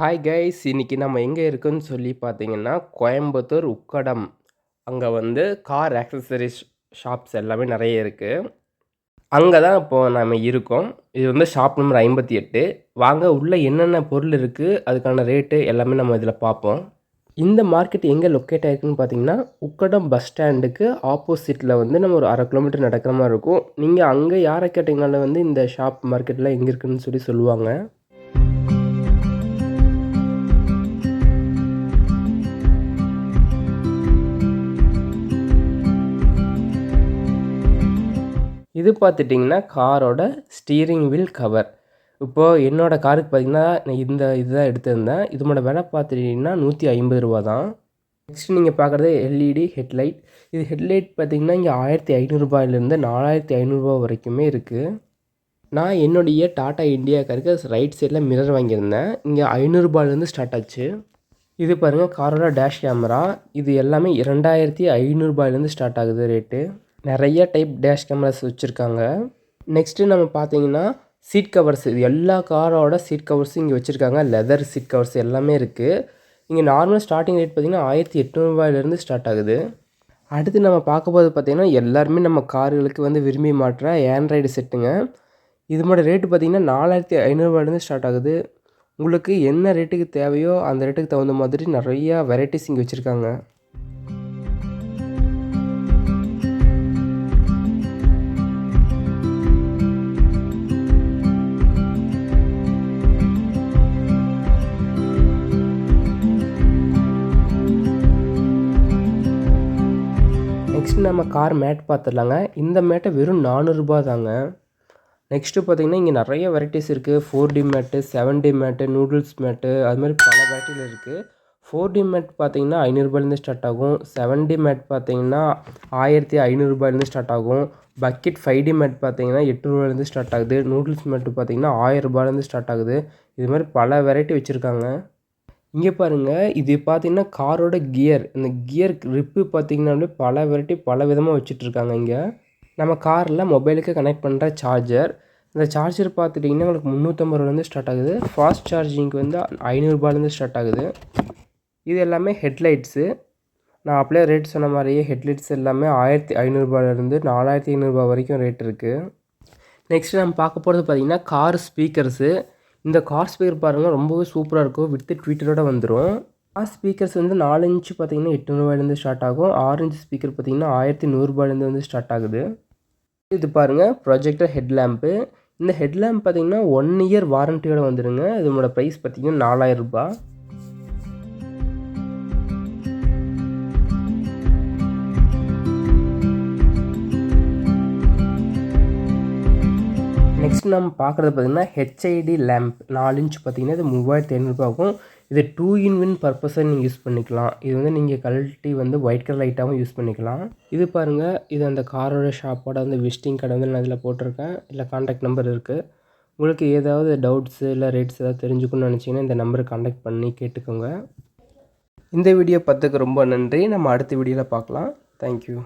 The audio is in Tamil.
ஹாய் கைஸ் இன்னைக்கு நம்ம எங்கே இருக்குன்னு சொல்லி பார்த்தீங்கன்னா கோயம்புத்தூர் உக்கடம். அங்கே வந்து கார் ஆக்சசரிஸ் ஷாப்ஸ் எல்லாமே நிறைய இருக்குது அங்கே தான் இப்போது நம்ம இருக்கோம். இது வந்து ஷாப் நம்பர் ஐம்பத்தி எட்டு. வாங்க உள்ளே என்னென்ன பொருள் இருக்குது அதுக்கான ரேட்டு எல்லாமே நம்ம இதில் பார்ப்போம். இந்த மார்க்கெட் எங்கே லொக்கேட் ஆகிருக்குன்னு பார்த்தீங்கன்னா உக்கடம் பஸ் ஸ்டாண்டுக்கு ஆப்போசிட்டில் வந்து நம்ம ஒரு அரை கிலோமீட்டர் நடக்கிற மாதிரி இருக்கும். நீங்கள் அங்கே யாரை கேட்டிங்கனாலும் வந்து இந்த ஷாப் மார்க்கெட்டில் எங்கே இருக்குன்னு சொல்லி சொல்லுவாங்க. இது பார்த்துட்டிங்கன்னா காரோட ஸ்டீரிங் வீல் கவர் இப்போது என்னோடய காருக்கு பார்த்திங்கன்னா நான் இந்த இதுதான் எடுத்திருந்தேன். இதனோட விலை பார்த்துட்டிங்கன்னா நூற்றி ஐம்பது ரூபா தான். நெக்ஸ்ட் நீங்கள் பார்க்குறது எல்இடி ஹெட்லைட் இது ஹெட்லைட் பார்த்திங்கன்னா இங்கே ஆயிரத்தி ஐநூறுரூபாயிலேருந்து நாலாயிரத்தி ஐநூறுரூபா வரைக்குமே இருக்குது நான் என்னுடைய டாட்டா இண்டியா காருக்கு ரைட் சைடில் மிரர் வாங்கியிருந்தேன். இங்கே ஐநூறுரூபாயிலேருந்து ஸ்டார்ட் ஆச்சு. இது பாருங்கள் காரோட டேஷ் கேமரா இது எல்லாமே இரண்டாயிரத்தி ஐநூறுரூபாயிலேருந்து ஸ்டார்ட் ஆகுது ரேட்டு நிறைய டைப் டேஷ் கேமராஸ் வச்சுருக்காங்க. நெக்ஸ்ட்டு நம்ம பார்த்தீங்கன்னா சீட் கவர்ஸ் இது எல்லா காரோட சீட் கவர்ஸும் இங்கே வச்சுருக்காங்க. லெதர் சீட் கவர்ஸ் எல்லாமே இருக்குது இங்கே நார்மல் ஸ்டார்டிங் ரேட் பார்த்திங்கன்னா ஆயிரத்தி எட்நூறுபாயிலேருந்து ஸ்டார்ட் ஆகுது. அடுத்து நம்ம பார்க்க போது பார்த்திங்கன்னா எல்லாருமே நம்ம கார்களுக்கு வந்து விரும்பி மாட்டுற ஆண்ட்ராய்டு செட்டுங்க இது மாதிரி ரேட்டு பார்த்திங்கன்னா நாலாயிரத்தி ஐநூறுபாயிலேருந்து ஸ்டார்ட் ஆகுது. உங்களுக்கு என்ன ரேட்டுக்கு தேவையோ அந்த ரேட்டுக்கு தகுந்த மாதிரி நிறையா வெரைட்டிஸ் இங்கே வச்சுருக்காங்க. நெக்ஸ்ட் நம்ம கார் மேட் பார்த்துடலாங்க இந்த மேட்டை வெறும் நானூறுரூபா தாங்க. நெக்ஸ்ட்டு பார்த்திங்கன்னா இங்கே நிறைய வெரைட்டிஸ் இருக்குது four D mat seven D mat noodles mat அது மாதிரி பல வெரைட்டியில் இருக்குது ஃபோர் டி மேட் பார்த்தீங்கன்னா ஐநூறுரூபாயிலேருந்து ஸ்டார்ட் ஆகும். செவன் டி மேட் பார்த்தீங்கன்னா ஆயிரத்தி ஐநூறுரூபாயிலேருந்து ஸ்டார்ட் ஆகும். பக்கெட் ஃபைவ் டி மேட் பார்த்தீங்கன்னா எட்நூறுபாயிலேருந்து ஸ்டார்ட் ஆகுது. நூடுல்ஸ் மேட்டு பார்த்தீங்கன்னா ஆயிரரூபாயிலேருந்து ஸ்டார்ட் ஆகுது. இது மாதிரி பல வெரைட்டி வச்சுருக்காங்க. இங்கே பாருங்கள் இது பார்த்தீங்கன்னா காரோட கியர். இந்த கியர் ரிப்பு பார்த்தீங்கன்னாலே பல வெரைட்டி பல விதமாக வச்சுட்ருக்காங்க இங்கே. நம்ம காரில் மொபைலுக்கு கனெக்ட் பண்ணுற சார்ஜர். இந்த சார்ஜர் பார்த்துட்டிங்கன்னா உங்களுக்கு முந்நூற்றம்பது ரூபாலேருந்து ஸ்டார்ட் ஆகுது. ஃபாஸ்ட் சார்ஜிங்க்கு வந்து ஐநூறுரூபாலேருந்து ஸ்டார்ட் ஆகுது. இது எல்லாமே ஹெட்லைட்ஸு. நான் அப்படியே ரேட் சொன்ன மாதிரியே ஹெட்லைட்ஸ் எல்லாமே ஆயிரத்தி ஐநூறுரூபாலேருந்து நாலாயிரத்தி ஐநூறுரூபா வரைக்கும் ரேட் இருக்குது நெக்ஸ்ட்டு நம்ம பார்க்க போகிறது பார்த்திங்கன்னா கார் ஸ்பீக்கர்ஸு. இந்த கார் ஸ்பீக்கர் பாருங்கள் ரொம்பவே சூப்பராக இருக்கும். வித்து ட்வீட்டரோட வந்துடும் கார் ஸ்பீக்கர்ஸ் வந்து நாலு இன்ச்சு பார்த்தீங்கன்னா எட்நூறுபாயிலேருந்து ஸ்டார்ட் ஆகும். ஆறு இன்ச்சு ஸ்பீக்கர் பார்த்தீங்கன்னா ஆயிரத்தி நூறுரூபாயிலேருந்து வந்து ஸ்டார்ட் ஆகுது. இது பாருங்கள் ப்ரொஜெக்டர் ஹெட் லேம்ப்பு இந்த ஹெட் லேம்ப் பார்த்தீங்கன்னா ஒன் இயர் வாரண்ட்டியோட வந்துடுங்க இதோட ப்ரைஸ் பார்த்தீங்கன்னா நாலாயிரம் நெக்ஸ்ட் நம்ம பார்க்குறது பார்த்திங்கன்னா ஹெச்ஐடி லேம்ப் நாலு இன்ச் பார்த்திங்கன்னா இது மூவாயிரத்தி ஐநூறுபா ஆகும். இது டூ இன் வின் பர்பஸை நீங்கள் யூஸ் பண்ணிக்கலாம். இது வந்து நீங்கள் கழட்டி வந்து ஒயிட் கலர் லைட்டாகவும் யூஸ் பண்ணிக்கலாம். இது பாருங்கள் இது அந்த காரோட ஷாப்போட வந்து விசிட்டிங் கடை வந்து நான் இதில் போட்டிருக்கேன். இல்லை காண்டாக்ட் நம்பர் இருக்குது உங்களுக்கு ஏதாவது டவுட்ஸு இல்லை ரேட்ஸ் ஏதாவது தெரிஞ்சுக்கணும்னு நினச்சிங்கன்னா இந்த நம்பருக்கு காண்டாக்ட் பண்ணி கேட்டுக்கோங்க. இந்த வீடியோ பார்த்துக்கு ரொம்ப நன்றி. நம்ம அடுத்த வீடியோவில் பார்க்கலாம். தேங்க்யூ